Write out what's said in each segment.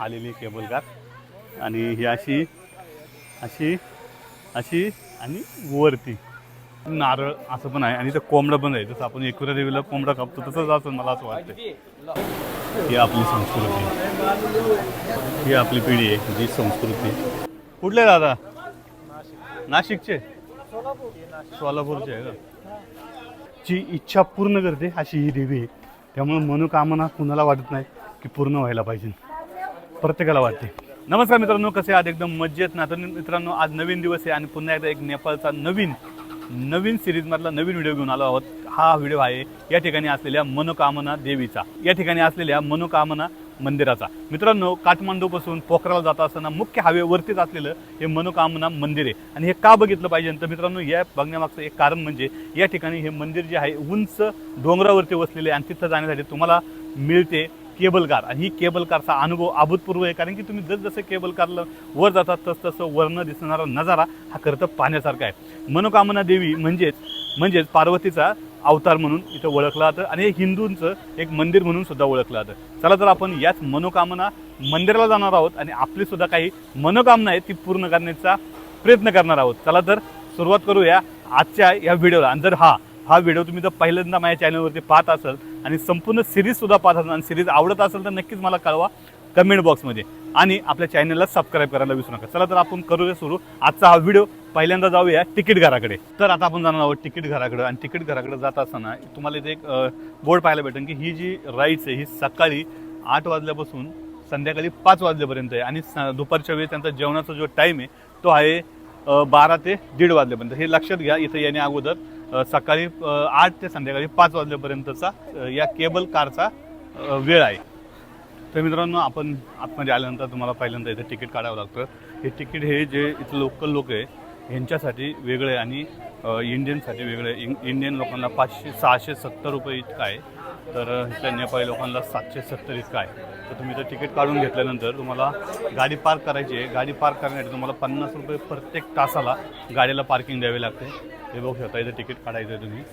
आलेली cable car. आणि ही अशी अशी अशी आणि वरती. नारळ असं पण आहे आणि ते कोंबडं पण आहे. जसं आपण एकविरा देवीला कोंबडा कापतो तसंच असं मला असं वाटतं ही आपली संस्कृती. ही आपली पिढी आहे जी संस्कृती. कुठले दादा? नाशिकचे? सोलापूरचे आहे का? ची इच्छा पूर्ण करते अशी ही देवी आहे. त्यामुळे मनोकामना कुणाला वाटत नाही की पूर्ण व्हायला पाहिजे. प्रत्येकाला वाटते. नमस्कार मित्रांनो कसे आहात? एकदम मज्जेत ना तर मित्रांनो आज नवीन दिवस आहे आणि पुन्हा एकदा एक नेपाळचा नवीन नवीन सिरीजमधला नवीन व्हिडिओ घेऊन आलो आहोत. हा व्हिडिओ आहे या ठिकाणी असलेल्या मनोकामना देवीचा. या ठिकाणी असलेल्या मनोकामना मंदिराचा. मित्रांनो काठमांडूपासून पोखराला जात असताना मुख्य हायवेवरतीच असलेलं हे मनोकामना मंदिर आहे. आणि हे का बघितलं पाहिजे? तर मित्रांनो या बघण्यामागचं एक कारण म्हणजे या ठिकाणी हे मंदिर जे आहे उंच डोंगरावरती वसलेले आणि तिथं जाण्यासाठी तुम्हाला मिळते केबल कार. आणि ही केबल कारचा अनुभव अभूतपूर्व आहे कारण की तुम्ही जसजसं केबल कारला वर जातात तस तसं वरनं दिसणारा नजारा हा खरं तर पाहण्यासारखा आहे. मनोकामना देवी म्हणजेच म्हणजेच पार्वतीचा अवतार म्हणून इथं ओळखलं जातं आणि हे हिंदूंचं एक मंदिर म्हणून सुद्धा ओळखलं जातं. चला तर आपण याच मनोकामना मंदिराला जाणार आहोत आणि आपली सुद्धा काही मनोकामना आहे ती पूर्ण करण्याचा प्रयत्न करणार आहोत. चला तर सुरुवात करूया आजच्या या व्हिडिओला. आणि जर हा हा व्हिडिओ तुम्ही जर पहिल्यांदा माझ्या चॅनलवरती पाहत असाल आणि संपूर्ण सिरीजसुद्धा पाहत असाल आणि सिरीज आवडत असेल तर नक्कीच मला कळवा कमेंट बॉक्समध्ये आणि आपल्या चॅनलला सबस्क्राईब करायला विसरू नका. चला तर आपण करूया सुरू. आजचा हा व्हिडिओ पहिल्यांदा जाऊया तिकीट घराकडे. तर आता आपण जाणार आहोत तिकीट घराकडे. आणि तिकीट घराकडे जात असताना तुम्हाला इथे एक बोर्ड पाहायला भेटेल की ही जी राईड्स आहे ही सकाळी आठ वाजल्यापासून संध्याकाळी पाच वाजल्यापर्यंत आहे. आणि दुपारच्या वेळी त्यांचा जेवणाचा जो टाईम आहे तो आहे बारा ते दीड वाजल्यापर्यंत. हे लक्षात घ्या इथं येण्या अगोदर सकाळी आठ ते संध्याकाळी पाच वाजल्यापर्यंतचा या केबल कारचा वेळ आहे. तर मित्रांनो आपण आतमध्ये आल्यानंतर तुम्हाला पहिल्यांदा इथे तिकीट काढावं लागतं. हे तिकीट हे जे इथं लोकल लोक आहे ह्यांच्यासाठी वेगळं आहे आणि इंडियनसाठी वेगळं आहे. इंडियन लोकांना पाचशे सहाशे सत्तर रुपये इतकं आहे. तर अ, इथल्या नेपाळी लोकांना सातशे सत्तर इतकं आहे. तर तुम्ही तर तिकीट काढून घेतल्यानंतर तुम्हाला गाडी पार्क करायची आहे. गाडी पार्क करण्यासाठी तुम्हाला पन्नास रुपये प्रत्येक तासाला गाडीला पार्किंग द्यावी लागते. हे बघू शकता इथं तिकीट काढायचं आहे तुम्ही.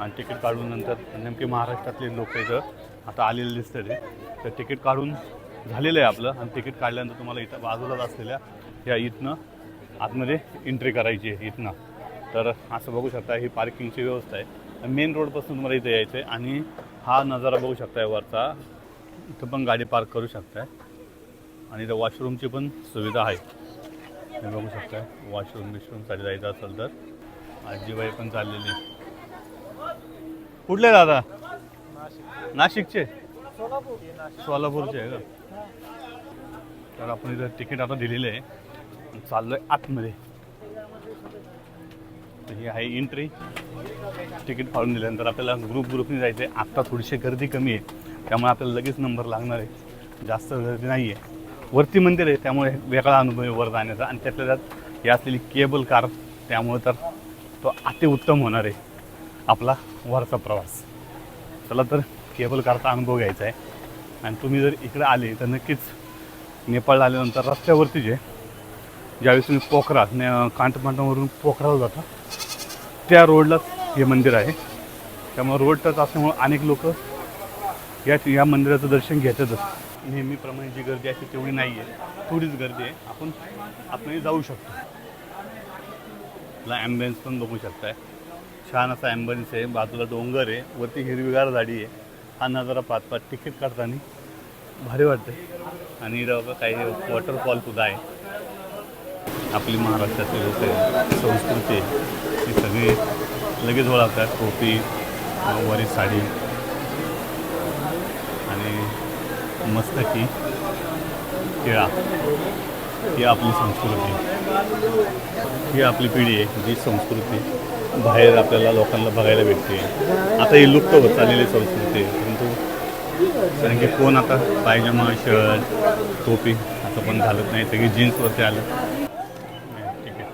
आणि तिकीट काढून नंतर नेमके महाराष्ट्रातले लोक इथं. आता आलेले दिसते ते. तर तिकीट काढून झालेलं आहे आपलं. आणि तिकीट काढल्यानंतर तुम्हाला इथं बाजूलाच असलेल्या या इथनं आतमध्ये एंट्री करायची आहे इथनं. तर असं बघू शकता ही पार्किंगची व्यवस्था आहे. मेन रोडपासून तुम्हाला इथं यायचं आहे आणि हा नजारा बघू शकताय वरचा. इथं पण गाडी पार्क करू शकताय. आणि इथं वॉशरूमची पण सुविधा आहे. तुम्ही बघू शकताय. वॉशरूम बिशरूमसाठी जायचं असेल तर. आजीबाई पण चाललेली. कुठले दादा? नाशिकचे? सोलापूरचे आहे का? तर आपण इथं तिकीट आता दिलेलं आहे. आणि चाललोय आतमध्ये. ही आहे एंट्री तिकीट फाडून दिल्यानंतर आपल्याला ग्रुप ग्रुपने जायचं आहे आत्ता थोडीशी गर्दी कमी आहे. त्यामुळे आपल्याला लगेच नंबर लागणार आहे. जास्त गर्दी नाही आहे वरती मंदिर आहे त्यामुळे वेगळा अनुभव आहे वर जाण्याचा. आणि त्यातल्या त्यात ही असलेली केबल कार त्यामुळे तर तो अतिउत्तम होणार आहे आपला वरचा प्रवास. चला तर केबल कारचा अनुभव घ्यायचा आहे. आणि तुम्ही जर इकडे आले तर नक्कीच नेपाळला आल्यानंतर रस्त्यावरती जे ज्यावेळेस तुम्ही पोखरा ने- पोखराला जाता त्या रोडलाच हे मंदिर आहे. त्यामुळे रोड टच असल्यामुळं अनेक लोक या या मंदिराचं दर्शन घेतातच. नेहमीप्रमाणे जी गर्दी आहे ती तेवढी नाही आहे थोडीच गर्दी आहे. आपण आपण जाऊ शकतो. आपला ॲम्ब्युलन्स पण बघू शकताय. छान असा ॲम्ब्युलन्स आहे. बाजूला डोंगर आहे. वरती हिरवीगार झाडी आहे. हा नजारा पाच पाच तिकीट काढताना भारी वाटते आणि काही वॉटरफॉल सुद्धा आहे. आपली महाराष्ट्राची लोक आहे संस्कृती ती सगळी लगेच ओळखतात टोपी नऊवारी साडी. आणि मस्तकी केळा ही आपली संस्कृती. ही आपली पिढी आहे जी संस्कृती बाहेर आपल्याला लोकांना बघायला भेटते. आता ही लुप्त होत चाललेली संस्कृती आहे परंतु कारण की कोण आता पायजमा शर्ट टोपी असं पण घालत नाही. सगळी जीन्सवरती आलं ठीक आहे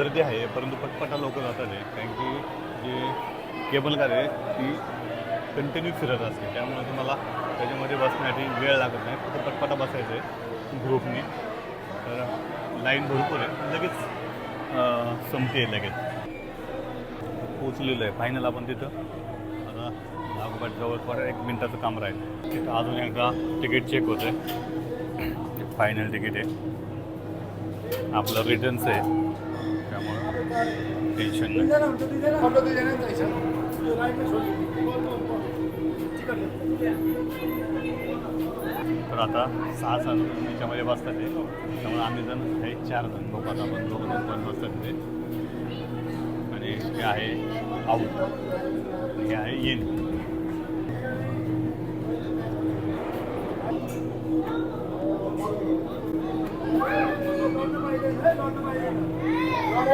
गर्दी आहे परंतु पटपटा लोक जातात आहे कारण की जे केबल कार आहे ती कंटिन्यू फिरत असते. त्यामुळे तुम्हाला त्याच्यामध्ये बसण्यासाठी वेळ लागत नाही. फक्त पटपटा बसायचं आहे ग्रुपने तर लाईन भरपूर आहे. लगेच संपते लगेच. पोचलेलं आहे. फायनल आपण तिथं. आता जवळपास एक मिनटाचं काम राहील. तिथं अजून एकदा तिकीट चेक होतं आहे फायनल तिकीट आहे. आपलं रिटर्नचं आहे. टेन्शन नाही. तर आता सहा जण त्याच्यामध्ये बसतात ते त्यामुळे आम्ही जण हे चार जण लोक आता. आपण दोघं जण पण बसतात ते आणि हे आहे आऊट हे आहे इन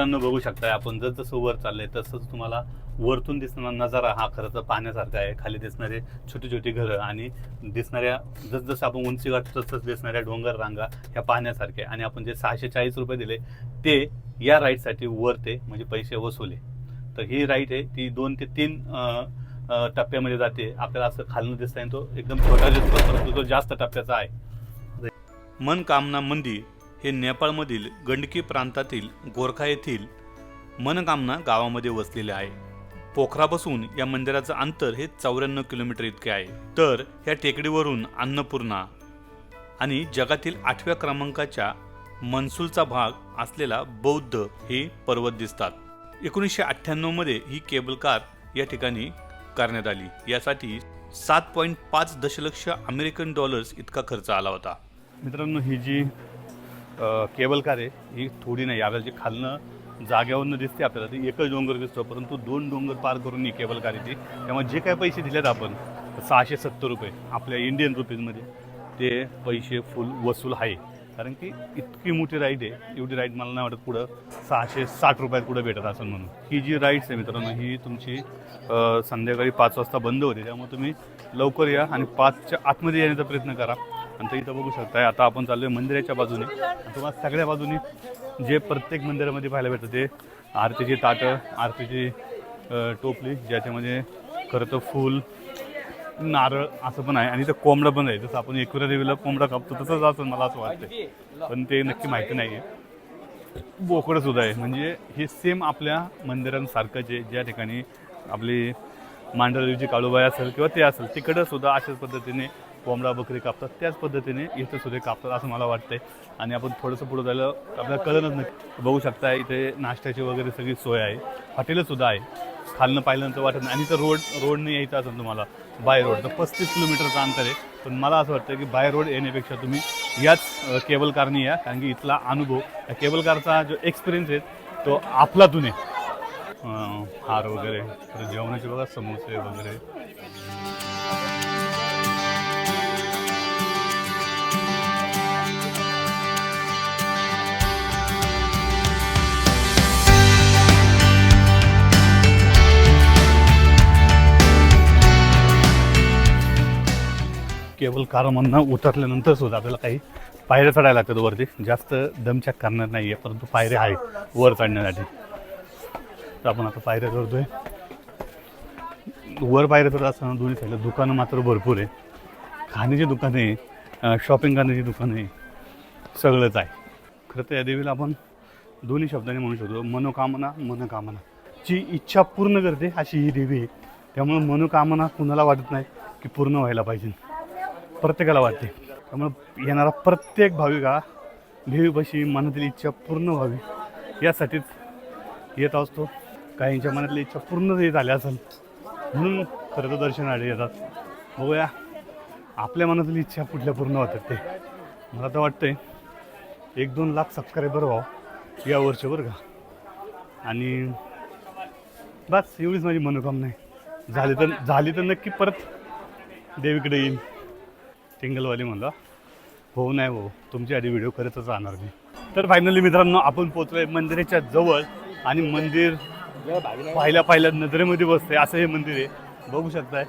मित्रांनो बघू शकताय आपण जर जसं वर चाललंय तसंच तुम्हाला वरतून दिसणारा नजारा हा खरं तर पाहण्यासारखा आहे. खाली दिसणारे छोटी छोटी घरं आणि दिसणाऱ्या जसजसं आपण उंची गाठतो तसंच दिसणाऱ्या डोंगर रांगा ह्या पाहण्यासारख्या आणि आपण जे सहाशे चाळीस रुपये दिले ते या राईडसाठी वर ते म्हणजे पैसे वसुले. तर ही राईड आहे ती दोन ते तीन टप्प्यामध्ये जाते. आपल्याला असं खालनं आहे तो एकदम छोटा दिसतो परंतु तो जास्त टप्प्याचा आहे. मनकामना मंदिर हे नेपाळमधील गंडकी प्रांतातील गोरखा येथील मनकामना गावामध्ये वसलेले आहे. पोखरापासून या मंदिराचं अंतर हे चौऱ्याण्णव किलोमीटर इतके आहे. तर या टेकडीवरून अन्नपूर्णा आणि जगातील आठव्या क्रमांकाच्या मनसूलचा भाग असलेला बौद्ध हे पर्वत दिसतात. एकोणीसशे अठ्ठ्याण्णवमध्ये ही केबल कार या ठिकाणी करण्यात आली. यासाठी सात पॉईंट पाच दशलक्ष अमेरिकन डॉलर्स इतका खर्च आला होता. मित्रांनो ही जी केबल कार आहे ही थोडी नाही आपल्याला जी खालनं जाग्यावरनं दिसते आपल्याला ती एकच डोंगर दिसतो परंतु दोन डोंगर पार करून ही केबल कार येते. त्यामुळे जे काही पैसे दिलेत आपण सहाशे सत्तर रुपये आपल्या इंडियन रुपीजमध्ये ते पैसे फुल वसूल आहे. कारण की इतकी मोठी राईड आहे एवढी राईड मला नाही वाटत पुढं सहाशे साठ रुपयात पुढं भेटत असेल म्हणून. ही जी राईड्स आहे मित्रांनो ही तुमची संध्याकाळी पाच वाजता बंद होते त्यामुळे तुम्ही लवकर या आणि पाचच्या आतमध्ये येण्याचा प्रयत्न करा. आणि तर इथं बघू शकताय आता आपण चाललोय मंदिराच्या बाजूने. तुम्हाला सगळ्या बाजूने जे प्रत्येक मंदिरामध्ये पाहायला भेटतं ते आरतीची ताटं आरतीची टोपली ज्याच्यामध्ये खरं तर फूल नारळ असं पण आहे. आणि इथं कोंबडं पण आहे. जसं आपण एकविरा देवीला कोंबडा कापतो तसंच असं मला असं वाटतंय. पण ते नक्की माहिती नाही आहे बोकडं सुद्धा आहे. म्हणजे हे सेम आपल्या मंदिरांसारखंच आहे ज्या ठिकाणी आपली मांडरदेवीची काळूबाई असेल किंवा ते असेल तिकडं सुद्धा अशाच पद्धतीने कोंबडा बकरी कापतात. त्याच पद्धतीने इथं सुद्धा कापतात असं मला वाटतंय. आणि आपण थोडंसं पुढं जायला आपल्याला कळलंच नाही. बघू शकता इथे नाश्त्याची वगैरे सगळी सोय आहे. हॉटेलं सुद्धा आहे. खालनं पाहिल्यानंतर वाटत नाही. आणि तर रोड रोडने यायचं असेल तुम्हाला बाय रोड. तर पस्तीस किलोमीटरचं अंतर आहे. पण मला असं वाटतं की बाय रोड येण्यापेक्षा तुम्ही याच केबल कारने या. कारण की इथला अनुभव या केबल कारचा जो एक्सपिरियन्स आहे तो आपलातून आहे. हार वगैरे तर जेवणाचे बघा समोसे वगैरे. केबल कारमधनं उतरल्यानंतर सुद्धा आपल्याला काही पायऱ्या चढायला लागतात वरती. जास्त दमछाक करणार नाही आहे परंतु पायऱ्या आहे वर चढण्यासाठी. तर आपण आता पायऱ्या चढतोय. वर पायऱ्या चढत असताना दोन्ही साईडला दुकानं मात्र भरपूर आहे खाण्याची दुकाने आहे शॉपिंग करण्याची दुकानं आहे सगळंच आहे. खरं तर या देवीला आपण दोन्ही शब्दांनी म्हणू शकतो मनोकामना मनोकामना. जी इच्छा पूर्ण करते अशी ही देवी आहे. त्यामुळे मनोकामना कुणाला वाटत नाही की पूर्ण व्हायला पाहिजे. प्रत्येकाला वाटते. त्यामुळे येणारा प्रत्येक भाविक हा देवीपाशी मनातील इच्छा पूर्ण व्हावी. यासाठीच येत असतो. काहींच्या मनातली इच्छा पूर्ण येत झाल्या असेल म्हणून खरं तर दर्शनासाठी येतात. बघूया आपल्या मनातली इच्छा कुठल्या पूर्ण होतात ते. मला तर वाटतंय एक दोन लाख सबस्क्रायबर व्हावं या वर्षभर का. आणि बस एवढीच माझी मनोकामना आहे. झाली तर झाली तर नक्की परत देवीकडे येईल टिंगलवाली म्हणला हो नाही हो तुमची आधी व्हिडिओ करतच राहणार मी. तर फायनली मित्रांनो आपण पोचलोय मंदिराच्या जवळ आणि मंदिर पाहिल्या पाहिल्या नजरेमध्ये बसतंय. असं हे मंदिर आहे. बघू शकताय.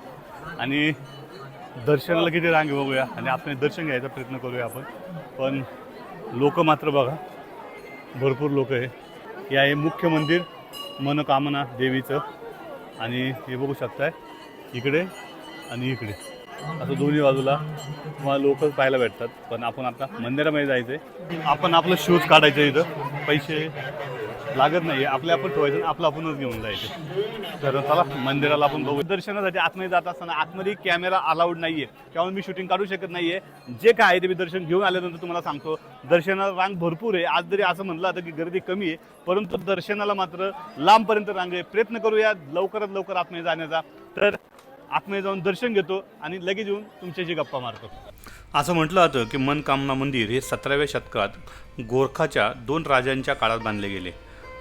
आणि दर्शनाला किती रांग बघूया. आणि आपण दर्शन घ्यायचा प्रयत्न करूया आपण. पण लोक मात्र बघा. भरपूर लोक आहे. हे आहे मुख्य मंदिर मनोकामना देवीचं. आणि हे बघू शकताय. इकडे आणि इकडे. असं दोन्ही बाजूला तुम्हाला लोकच पाहायला भेटतात. पण आपण आता मंदिरामध्ये जायचं आहे आपण आपलं शूज काढायचं इथं. पैसे लागत नाही आपले आपण ठेवायचं आपलं आपणच घेऊन जायचं. तर चला मंदिराला आपण बघू दर्शनासाठी आतमध्ये जात असताना आतमध्ये कॅमेरा अलाउड नाहीये. त्यामुळे मी शूटिंग काढू शकत नाहीये. जे काय आहे ते मी दर्शन घेऊन आल्यानंतर तुम्हाला सांगतो. दर्शनाला रांग भरपूर आहे. आज जरी असं म्हणलं होतं की गर्दी कमी आहे. परंतु दर्शनाला मात्र लांबपर्यंत रांग आहे. प्रयत्न करूया लवकरात लवकर आतमध्ये जाण्याचा. तर आतमध्ये जाऊन दर्शन घेतो आणि लगेच येऊन तुमच्याशी गप्पा मारतो. असं म्हटलं जातं की मनकामना मंदिर हे सतराव्या शतकात गोरखाच्या दोन राजांच्या काळात बांधले गेले.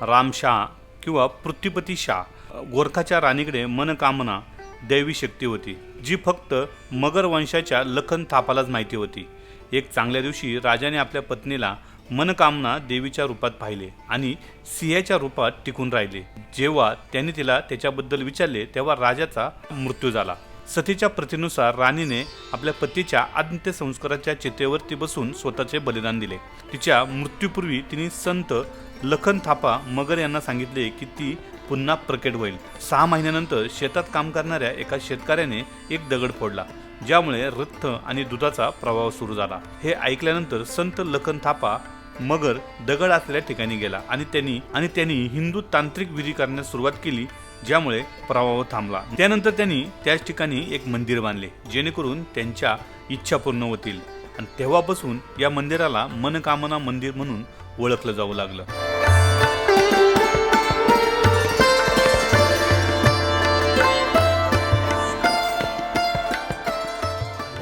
रामशाह किंवा पृथ्वीपती शाह. गोरखाच्या राणीकडे मनकामना दैवी शक्ती होती जी फक्त मगर वंशाच्या लखन थापालाच माहिती होती. एक चांगल्या दिवशी राजाने आपल्या पत्नीला मनकामना देवीच्या रूपात पाहिले आणि सिंहाच्या रूपात टिकून राहिले. जेव्हा त्यांनी तिला त्याच्याबद्दल विचारले तेव्हा राजाचा मृत्यू झाला. सतीच्या प्रथेनुसार राणीने आपल्या पतीच्या अंत्यसंस्काराच्या चितेवरती बसून स्वतःचे बलिदान दिले. तिच्या मृत्यूपूर्वी तिने संत लखन थापा मगर यांना सांगितले की ती पुन्हा प्रकट होईल. सहा महिन्यानंतर शेतात काम करणाऱ्या एका शेतकऱ्याने एक दगड फोडला ज्यामुळे रथ आणि दुधाचा प्रवाह सुरू झाला. हे ऐकल्यानंतर संत लखन थापा मगर दगड असलेल्या ठिकाणी गेला आणि त्यांनी आणि त्यांनी हिंदू तांत्रिक विधी करण्यास सुरुवात केली ज्यामुळे प्रवाह थांबला. त्यानंतर त्यांनी त्याच ठिकाणी एक मंदिर बांधले जेणेकरून त्यांच्या इच्छा पूर्ण होतील. आणि तेव्हापासून या मंदिराला मनकामना मंदिर म्हणून ओळखलं जाऊ लागलं.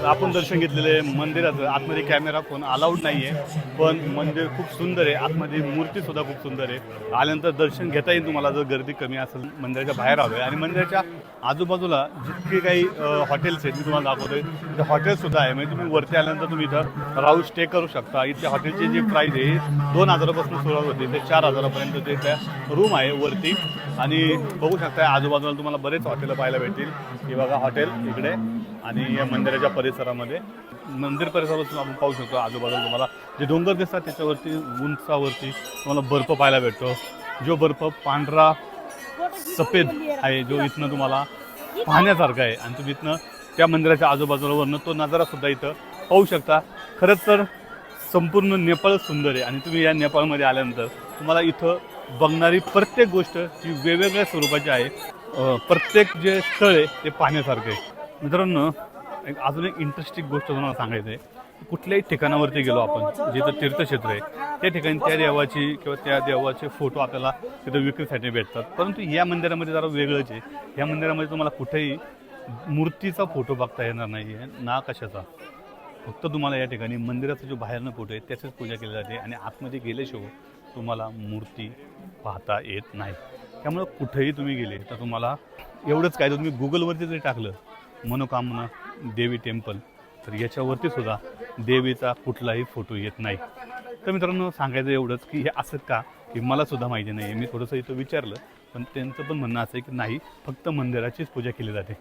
आपण दर्शन घेतलेलं आहे. मंदिराचं आतमध्ये कॅमेरा फोन अलाउड नाही आहे पण मंदिर खूप सुंदर आहे. आतमध्ये मूर्ती सुद्धा खूप सुंदर आहे. आल्यानंतर दर्शन घेता येईल तुम्हाला. जर गर्दी कमी असेल मंदिराच्या बाहेर हवे. आणि मंदिराच्या आजूबाजूला जितके काही हॉटेल्स आहेत मी तुम्हाला दाखवतोय ते हॉटेलसुद्धा आहे. म्हणजे तुम्ही वरती आल्यानंतर तुम्ही इथं राहू स्टे करू शकता. इथल्या हॉटेलची जी प्राईस आहे दोन हजारापासून सुरुवात होते. ते चार हजारापर्यंत ते त्या रूम आहे वरती. आणि बघू शकता आजूबाजूला तुम्हाला बरेच हॉटेलं पाहायला भेटतील. हे बघा हॉटेल इकडे. आणि या मंदिराच्या परिसरामध्ये मंदिर परिसरापासून आपण पाहू शकतो आजूबाजूला तुम्हाला जे डोंगर दिसतात त्याच्यावरती उंचावरती तुम्हाला बर्फ पाहायला भेटतो. जो बर्फ पांढरा सफेद आहे जो इथनं तुम्हाला पाहण्यासारखा आहे. आणि तुम्ही इथनं त्या मंदिराच्या आजूबाजूवरनं तो नजारा सुद्धा इथं पाहू शकता. खरंच तर संपूर्ण नेपाळ सुंदर आहे. आणि तुम्ही या नेपाळमध्ये आल्यानंतर तुम्हाला इथं बघणारी प्रत्येक गोष्ट ही वेगवेगळ्या स्वरूपाची आहे. प्रत्येक जे स्थळ आहे ते पाहण्यासारखं आहे. मित्रांनो एक अजून एक इंटरेस्टिंग गोष्ट तुम्हाला सांगायचं आहे कुठल्याही ठिकाणावरती गेलो आपण जिथं तीर्थक्षेत्र आहे त्या ठिकाणी त्या देवाची किंवा त्या देवाचे फोटो आपल्याला तिथं विक्रीसाठी भेटतात. परंतु या मंदिरामध्ये जरा वेगळंच आहे. या मंदिरामध्ये तुम्हाला कुठेही मूर्तीचा फोटो बघता येणार नाही आहे ना कशाचा. फक्त तुम्हाला या ठिकाणी मंदिराचा जो बाहेरनं फोटो आहे त्याचीच पूजा केली जाते आणि आतमध्ये गेल्याशिवाय तुम्हाला मूर्ती पाहता येत नाही. त्यामुळं कुठेही तुम्ही गेले तर तुम्हाला एवढंच काय तर तुम्ही गुगलवरती जरी टाकलं मनोकामना देवी टेम्पल. तर याच्यावरती सुद्धा देवीचा कुठलाही फोटो येत नाही. तर मित्रांनो सांगायचं एवढंच की हे असं का? की मला सुद्धा माहिती नाही मी थोडंसं इथं विचारलं पण त्यांचं पण म्हणणं असं आहे की नाही फक्त मंदिराचीच पूजा केली जाते.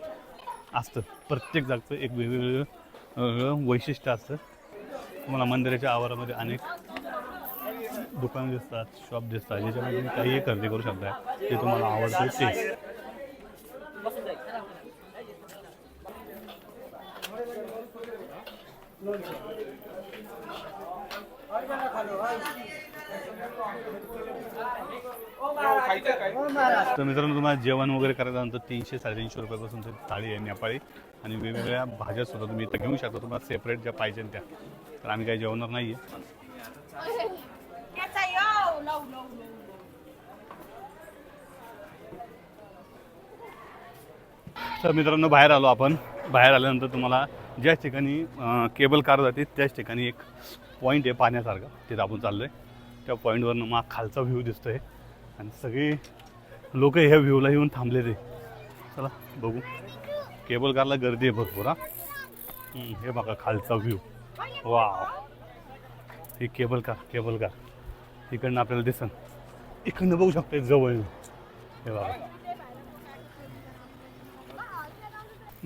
असतं. प्रत्येक जागचं एक वेगवेगळं वैशिष्ट्य असतं. तुम्हाला मंदिराच्या आवारामध्ये अनेक दुकानं दिसतात शॉप दिसतात ज्याच्यामध्ये तुम्ही काहीही खरेदी करू शकता. जे तुम्हाला आवडतं ते. तर मित्रांनो तुम्हाला जेवण वगैरे करायचं नंतर तीनशे साडेतीनशे रुपयापासून थाळी आहे नेपाळी आणि वेगवेगळ्या भाज्या सुद्धा तुम्ही इथं घेऊ शकता. तुम्हाला सेपरेट ज्या पाहिजे त्या. तर आम्ही काही जेवणार नाही आहे तर मित्रांनो बाहेर आलो आपण. बाहेर आल्यानंतर तुम्हाला ज्या ठिकाणी केबल कार जाते त्याच ठिकाणी एक पॉईंट आहे पाण्यासारखा तिथं आपण चाललो आहे त्या पॉईंटवरनं मग खालचा व्ह्यू दिसतो आहे आणि सगळे लोक ह्या व्ह्यूला येऊन थांबले ते चला बघू. केबल कारला गर्दी आहे भरपूर हा. हे बघा खालचा व्ह्यू वा ही केबल कार केबल कार. इकडनं आपल्याला दिसन. इकडनं बघू शकते जवळ. हे बघा.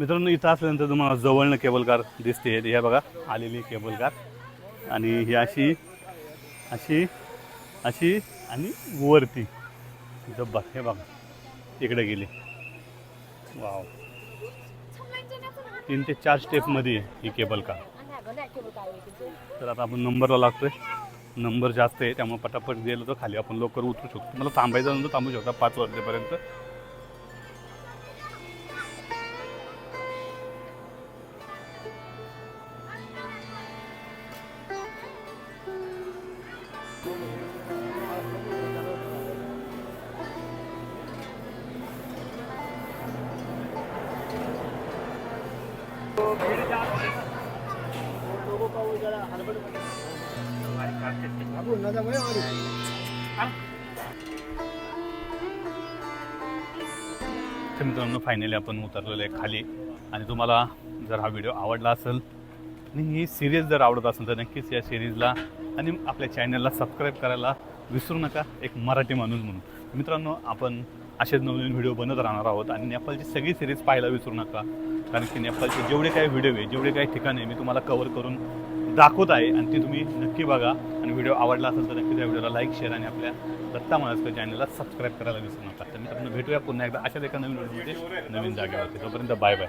मित्रांनो इथं असल्यानंतर तुम्हाला जवळनं केबल कार दिसते. हे बघा आलेली केबल कार आणि ही अशी अशी अशी आणि वरती. जब्बर हे बघा. इकडे गेली. वाव. तीन ते चार स्टेपमध्ये आहे ही केबल कार तर आता आपण नंबरला लागतोय. नंबर जास्त आहे त्यामुळे पटापट गेलो तर खाली आपण लवकर उतरू शकतो. मला थांबायचं नंतर थांबू शकता पाच वाजेपर्यंत. मित्रांनो फायनली आपण उतरलेलो आहे खाली. आणि तुम्हाला जर हा व्हिडिओ आवडला असेल आणि ही सिरीज जर आवडत असेल तर नक्कीच या सिरीजला आणि आपल्या चॅनलला सबस्क्राईब करायला विसरू नका. एक मराठी माणूस म्हणून. मित्रांनो आपण असेच नवनवीन व्हिडिओ बनत राहणार आहोत आणि नेपाळची सगळी सिरीज पाहायला विसरू नका. कारण की नेपाळचे जेवढे काही व्हिडिओ आहे जेवढे काही ठिकाणे मी तुम्हाला कवर करून दाखवत आहे आणि ती तुम्ही नक्की बघा. आणि व्हिडिओ आवडला असेल तर नक्की त्या व्हिडिओला लाईक शेअर आणि आपल्या दत्ता महाराज चॅनलला सबस्क्राईब करायला विसरू नका. तर मित्रांनो भेटूया पुन्हा एकदा. अशाच एका नवीन व्हिडिओमध्ये नवीन जागेवरती. तोपर्यंत बाय बाय